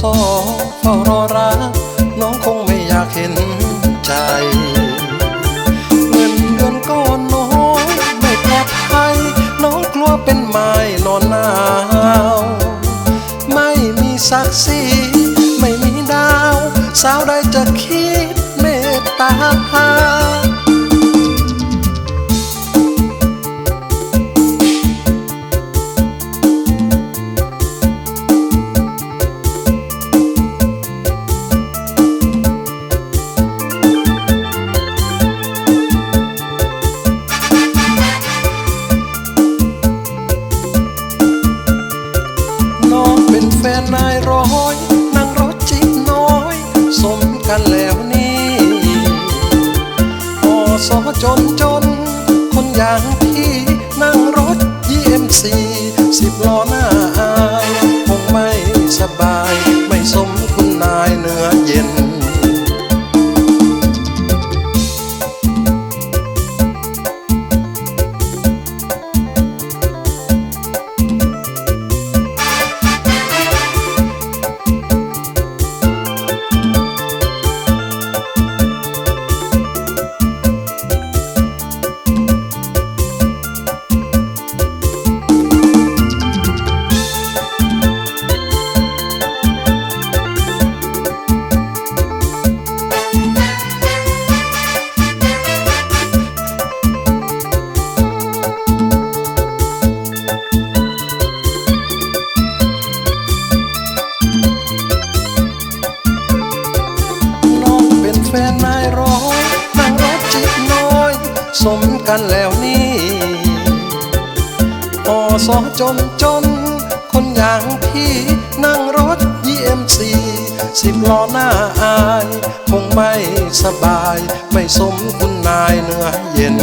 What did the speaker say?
สอเฝ้ารอรักน้องคงไม่อยากเห็นใจ เงินเดือนก็น้อยไม่ปลอดภัยน้องกลัวเป็นไม้นอนหนาว ไม่มีศักดิ์ศรีไม่มีดาว สาวใดจะคิดเมตตา อยนั่งรถจิบน้อย สมกันแล้วนี่พอสอจนจน คนอย่างพี่นั่งรถ GMC สิ สมกันแล้วนี่อสอจนจน คนอย่างพี่นั่งรถ EMC สิบล้อหน้าอาย คงไม่สบาย ไม่สมคุณนายเนื้อเย็น